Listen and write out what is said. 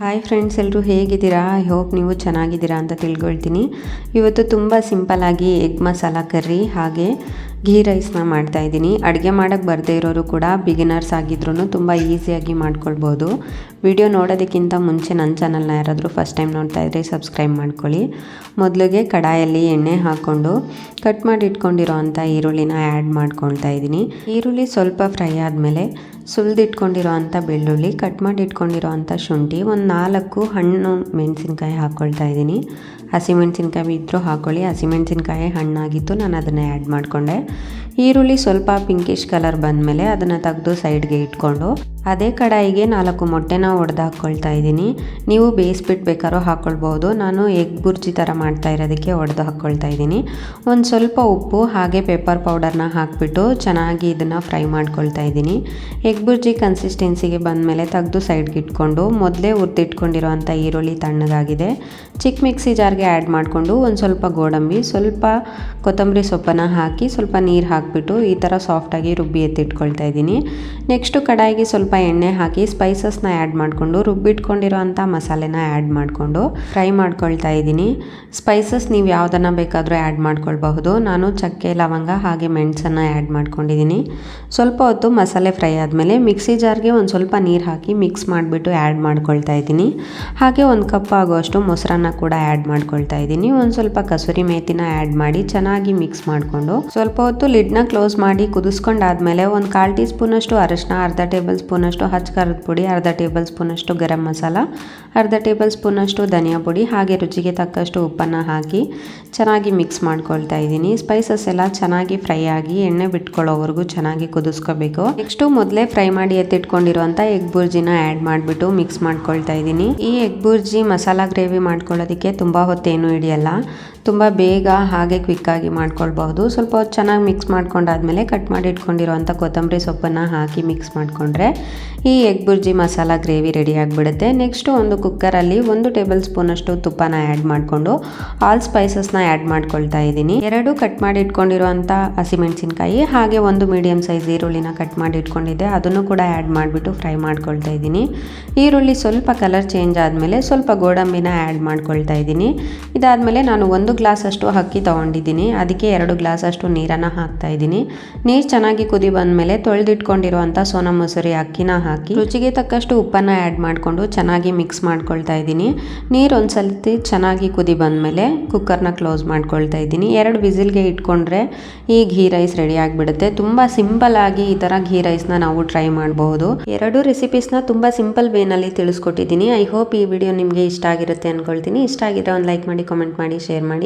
Hi friends ಎಲ್ಲರೂ ಹೇಗಿದ್ದೀರಾ? I hope ನೀವು ಚೆನ್ನಾಗಿದ್ದೀರಾ ಅಂತ ತಿಳ್ಕೊಳ್ತೀನಿ. ಇವತ್ತು ತುಂಬ ಸಿಂಪಲ್ಲಾಗಿ ಎಗ್ ಮಸಾಲ ಕರ್ರಿ ಹಾಗೆ ಘೀ ರೈಸ್ನ ಮಾಡ್ತಾ ಇದ್ದೀನಿ. ಅಡುಗೆ ಮಾಡೋಕ್ಕೆ ಬರದೇ ಇರೋರು ಕೂಡ ಬಿಗಿನರ್ಸ್ ಆಗಿದ್ರು ತುಂಬ ಈಸಿಯಾಗಿ ಮಾಡ್ಕೊಳ್ಬೋದು. ವಿಡಿಯೋ ನೋಡೋದಕ್ಕಿಂತ ಮುಂಚೆ ನನ್ನ ಚಾನಲ್ನ ಯಾರಾದರೂ ಫಸ್ಟ್ ಟೈಮ್ ನೋಡ್ತಾ ಇದ್ದರೆ ಸಬ್ಸ್ಕ್ರೈಬ್ ಮಾಡ್ಕೊಳ್ಳಿ. ಮೊದಲಿಗೆ ಕಡಾಯಲ್ಲಿ ಎಣ್ಣೆ ಹಾಕ್ಕೊಂಡು ಕಟ್ ಮಾಡಿ ಇಟ್ಕೊಂಡಿರೋ ಅಂಥ ಈರುಳ್ಳಿನ ಆ್ಯಡ್ ಮಾಡ್ಕೊಳ್ತಾ ಇದ್ದೀನಿ. ಈರುಳ್ಳಿ ಸ್ವಲ್ಪ ಫ್ರೈ ಆದಮೇಲೆ ಸುಲಿದಿಟ್ಕೊಂಡಿರೋ ಅಂಥ ಬೆಳ್ಳುಳ್ಳಿ ಕಟ್ ಮಾಡಿ ಇಟ್ಕೊಂಡಿರೋ ಅಂಥ ಶುಂಠಿ, ಒಂದು ನಾಲ್ಕು ಹಣ್ಣು ಮೆಣಸಿನ್ಕಾಯಿ ಹಾಕ್ಕೊಳ್ತಾ ಇದ್ದೀನಿ. ಹಸಿಮೆಣಸಿನ್ಕಾಯಿ ಇದ್ದರೂ ಹಾಕ್ಕೊಳ್ಳಿ ಹಸಿಮೆಣಸಿನ್ಕಾಯಿ ಹಣ್ಣಾಗಿತ್ತು, ನಾನು ಅದನ್ನು ಆ್ಯಡ್ ಮಾಡಿಕೊಂಡೆ. ಈರುಳ್ಳಿ ಸ್ವಲ್ಪ ಪಿಂಕಿಶ್ ಕಲರ್ ಬಂದಮೇಲೆ ಅದನ್ನು ತೆಗೆದು ಸೈಡ್ಗೆ ಇಟ್ಕೊಂಡು ಅದೇ ಕಡಾಯಿಗೆ ನಾಲ್ಕು ಮೊಟ್ಟೆನ ಒಡೆದು ಹಾಕ್ಕೊಳ್ತಾ ಇದ್ದೀನಿ. ನೀವು ಬೇಯಿಸ್ಬಿಟ್ಟು ಬೇಕಾದ್ರೂ ಹಾಕ್ಕೊಳ್ಬೋದು ನಾನು ಎಗ್ ಬುರ್ಜಿ ಥರ ಮಾಡ್ತಾ ಇರೋದಕ್ಕೆ ಒಡೆದು ಹಾಕ್ಕೊಳ್ತಾ ಇದ್ದೀನಿ. ಒಂದು ಸ್ವಲ್ಪ ಉಪ್ಪು, ಹಾಗೆ ಪೇಪರ್ ಪೌಡರ್ನ ಹಾಕಿಬಿಟ್ಟು ಚೆನ್ನಾಗಿ ಇದನ್ನು ಫ್ರೈ ಮಾಡ್ಕೊಳ್ತಾ ಇದ್ದೀನಿ. ಎಗ್ ಬುರ್ಜಿ ಕನ್ಸಿಸ್ಟೆನ್ಸಿಗೆ ಬಂದಮೇಲೆ ತೆಗೆದು ಸೈಡ್ಗೆ ಇಟ್ಕೊಂಡು ಮೊದಲೇ ಹುರಿದಿಟ್ಕೊಂಡಿರೋ ಅಂಥ ಈರುಳ್ಳಿ ತಣ್ಣಗಾಗಿದೆ. ಚಿಕ್ಕ ಮಿಕ್ಸಿ ಜಾರ್ಗೆ ಆ್ಯಡ್ ಮಾಡಿಕೊಂಡು ಒಂದು ಸ್ವಲ್ಪ ಗೋಡಂಬಿ, ಸ್ವಲ್ಪ ಕೊತ್ತಂಬರಿ ಸೊಪ್ಪನ್ನು ಹಾಕಿ ಸ್ವಲ್ಪ ನೀರು ಹಾಕಿಬಿಟ್ಟು ಈ ಥರ ಸಾಫ್ಟಾಗಿ ರುಬ್ಬಿ ಎತ್ತಿಟ್ಕೊಳ್ತಾ ಇದ್ದೀನಿ. ನೆಕ್ಸ್ಟು ಕಡಾಯಿಗೆ ಸ್ವಲ್ಪ ಎಣ್ಣೆ ಹಾಕಿ ಸ್ಪೈಸಸ್ನ ಆ್ಯಡ್ ಮಾಡಿಕೊಂಡು, ರುಬ್ಬಿಟ್ಕೊಂಡಿರೋ ಅಂಥ ಮಸಾಲೆನ ಆ್ಯಡ್ ಮಾಡಿಕೊಂಡು ಫ್ರೈ ಮಾಡ್ಕೊಳ್ತಾ ಇದ್ದೀನಿ. ಸ್ಪೈಸಸ್ ನೀವು ಯಾವುದನ್ನು ಬೇಕಾದರೂ ಆ್ಯಡ್ ಮಾಡ್ಕೊಳ್ಬಹುದು. ನಾನು ಚಕ್ಕೆ, ಲವಂಗ ಹಾಗೆ ಮೆಣಸನ್ನು ಆ್ಯಡ್ ಮಾಡ್ಕೊಂಡಿದ್ದೀನಿ. ಸ್ವಲ್ಪ ಹೊತ್ತು ಮಸಾಲೆ ಫ್ರೈ ಆದಮೇಲೆ ಮಿಕ್ಸಿ ಜಾರ್ಗೆ ಒಂದು ಸ್ವಲ್ಪ ನೀರು ಹಾಕಿ ಮಿಕ್ಸ್ ಮಾಡಿಬಿಟ್ಟು ಆ್ಯಡ್ ಮಾಡ್ಕೊಳ್ತಾ ಇದ್ದೀನಿ. ಹಾಗೆ ಒಂದು ಕಪ್ ಆಗುವಷ್ಟು ಮೊಸರನ್ನ ಕೂಡ ಆ್ಯಡ್ ಮಾಡ್ಕೊಳ್ತಾ ಇದ್ದೀನಿ. ಒಂದು ಸ್ವಲ್ಪ ಕಸೂರಿ ಮೇತಿನ ಆ್ಯಡ್ ಮಾಡಿ ಚೆನ್ನಾಗಿ ಮಿಕ್ಸ್ ಮಾಡಿಕೊಂಡು, ಸ್ವಲ್ಪ ಹೊತ್ತು ಲಿಡ್ನ ಕ್ಲೋಸ್ ಮಾಡಿ ಕುದಿಸ್ಕೊಂಡಾದ್ಮೇಲೆ ಒಂದು ಕಾಲು ಟೀ ಸ್ಪೂನಷ್ಟು ಅರಶಿನ, ಅರ್ಧ ಟೇಬಲ್ ಸ್ಪೂನಷ್ಟು ಹಚ್ಚ ಖಾರದ ಪುಡಿ, ಅರ್ಧ ಟೇಬಲ್ ಸ್ಪೂನಷ್ಟು ಗರಂ ಮಸಾಲ, ಅರ್ಧ ಟೇಬಲ್ ಸ್ಪೂನಷ್ಟು ಧನಿಯಾ ಪುಡಿ, ಹಾಗೆ ರುಚಿಗೆ ತಕ್ಕಷ್ಟು ಉಪ್ಪನ್ನು ಹಾಕಿ ಚೆನ್ನಾಗಿ ಮಿಕ್ಸ್ ಮಾಡ್ಕೊಳ್ತಾ ಇದ್ದೀನಿ. ಸ್ಪೈಸಸ್ ಎಲ್ಲ ಚೆನ್ನಾಗಿ ಫ್ರೈ ಆಗಿ ಎಣ್ಣೆ ಬಿಟ್ಕೊಳ್ಳೋವರೆಗೂ ಚೆನ್ನಾಗಿ ಕುದಿಸ್ಕೋಬೇಕು. ನೆಕ್ಸ್ಟು ಮೊದಲೇ ಫ್ರೈ ಮಾಡಿ ಎತ್ತಿಟ್ಕೊಂಡಿರುವಂಥ ಎಗ್ ಬುರ್ಜಿನ ಆ್ಯಡ್ ಮಾಡಿಬಿಟ್ಟು ಮಿಕ್ಸ್ ಮಾಡ್ಕೊಳ್ತಾ ಇದ್ದೀನಿ. ಈ ಎಗ್ ಬುರ್ಜಿ ಮಸಾಲ ಗ್ರೇವಿ ಮಾಡ್ಕೊಳ್ಳೋದಕ್ಕೆ ತುಂಬ ಹೊತ್ತೇನು ಹಿಡಿಯಲ್ಲ. ತುಂಬ ಬೇಗ ಹಾಗೆ ಕ್ವಿಕ್ಕಾಗಿ ಮಾಡ್ಕೊಳ್ಬಹುದು. ಸ್ವಲ್ಪ ಚೆನ್ನಾಗಿ ಮಿಕ್ಸ್ ಮಾಡ್ಕೊಂಡಾದ್ಮೇಲೆ ಕಟ್ ಮಾಡಿ ಇಟ್ಕೊಂಡಿರೋವಂಥ ಕೊತ್ತಂಬರಿ ಸೊಪ್ಪನ್ನು ಹಾಕಿ ಮಿಕ್ಸ್ ಮಾಡಿಕೊಂಡ್ರೆ ಈ egg bhurji masala gravy ready ಆಗಿಬಿಡುತ್ತೆ. ನೆಕ್ಸ್ಟು ಒಂದು ಕುಕ್ಕರಲ್ಲಿ ಒಂದು ಟೇಬಲ್ ಸ್ಪೂನಷ್ಟು ತುಪ್ಪನ ಆ್ಯಡ್ ಮಾಡಿಕೊಂಡು ಆಲ್ ಸ್ಪೈಸಸ್ನ ಆ್ಯಡ್ ಮಾಡ್ಕೊಳ್ತಾ ಇದ್ದೀನಿ. ಎರಡು ಕಟ್ ಮಾಡಿ ಇಟ್ಕೊಂಡಿರುವಂಥ ಹಸಿಮೆಣಸಿನ್ಕಾಯಿ ಹಾಗೆ ಒಂದು ಮೀಡಿಯಮ್ ಸೈಜ್ ಈರುಳ್ಳಿನ ಕಟ್ ಮಾಡಿ ಇಟ್ಕೊಂಡಿದ್ದೆ. ಅದನ್ನು ಕೂಡ ಆ್ಯಡ್ ಮಾಡಿಬಿಟ್ಟು ಫ್ರೈ ಮಾಡ್ಕೊಳ್ತಾ ಇದ್ದೀನಿ. ಈರುಳ್ಳಿ ಸ್ವಲ್ಪ ಕಲರ್ ಚೇಂಜ್ ಆದಮೇಲೆ ಸ್ವಲ್ಪ ಗೋಡಂಬಿನ ಆ್ಯಡ್ ಮಾಡ್ಕೊಳ್ತಾ ಇದ್ದೀನಿ. ಇದಾದಮೇಲೆ ನಾನು ಒಂದು ಗ್ಲಾಸಷ್ಟು ಅಕ್ಕಿ ತೊಗೊಂಡಿದ್ದೀನಿ. ಅದಕ್ಕೆ ಎರಡು ಗ್ಲಾಸಷ್ಟು ನೀರನ್ನು ಹಾಕ್ತಾ ಇದ್ದೀನಿ. ನೀರು ಚೆನ್ನಾಗಿ ಕುದಿ ಬಂದಮೇಲೆ ತೊಳೆದಿಟ್ಕೊಂಡಿರುವಂಥ ಸೋನಾ ಮೊಸರಿ ಅಕ್ಕಿನ ಹಾಕಿ ರುಚಿಗೆ ತಕ್ಕಷ್ಟು ಉಪ್ಪನ್ನು ಆ್ಯಡ್ ಮಾಡಿಕೊಂಡು ಚೆನ್ನಾಗಿ ಮಿಕ್ಸ್ ಮಾಡ್ಕೊಳ್ತಾ ಇದ್ದೀನಿ. ನೀರು ಒಂದು ಚೆನ್ನಾಗಿ ಕುದಿ ಬಂದಮೇಲೆ ಕುಕ್ಕರ್ನ ಕ್ಲೋಸ್ ಮಾಡ್ಕೊಳ್ತಾ ಇದ್ದೀನಿ. ಎರಡು ವಿಸಿಲ್ಗೆ ಇಟ್ಕೊಂಡ್ರೆ ಈ ಘೀ ರೈಸ್ ರೆಡಿ ಆಗಿಬಿಡುತ್ತೆ. ತುಂಬ ಸಿಂಪಲ್ ಆಗಿ ಈ ಥರ ಘೀ ರೈಸ್ನ ನಾವು ಟ್ರೈ ಮಾಡಬಹುದು ಎರಡು ರೆಸಿಪೀಸ್ನ ತುಂಬ ಸಿಂಪಲ್ ವೇನಲ್ಲಿ ತಿಳಿಸ್ಕೊಟ್ಟಿದ್ದೀನಿ. ಐ ಹೋಪ್ ಈ ವಿಡಿಯೋ ನಿಮಗೆ ಇಷ್ಟ ಆಗಿರುತ್ತೆ ಅಂದ್ಕೊಳ್ತೀನಿ ಇಷ್ಟ ಆಗಿದ್ರೆ ಒಂದು ಲೈಕ್ ಮಾಡಿ ಕಾಮೆಂಟ್ ಮಾಡಿ ಶೇರ್ ಮಾಡಿ.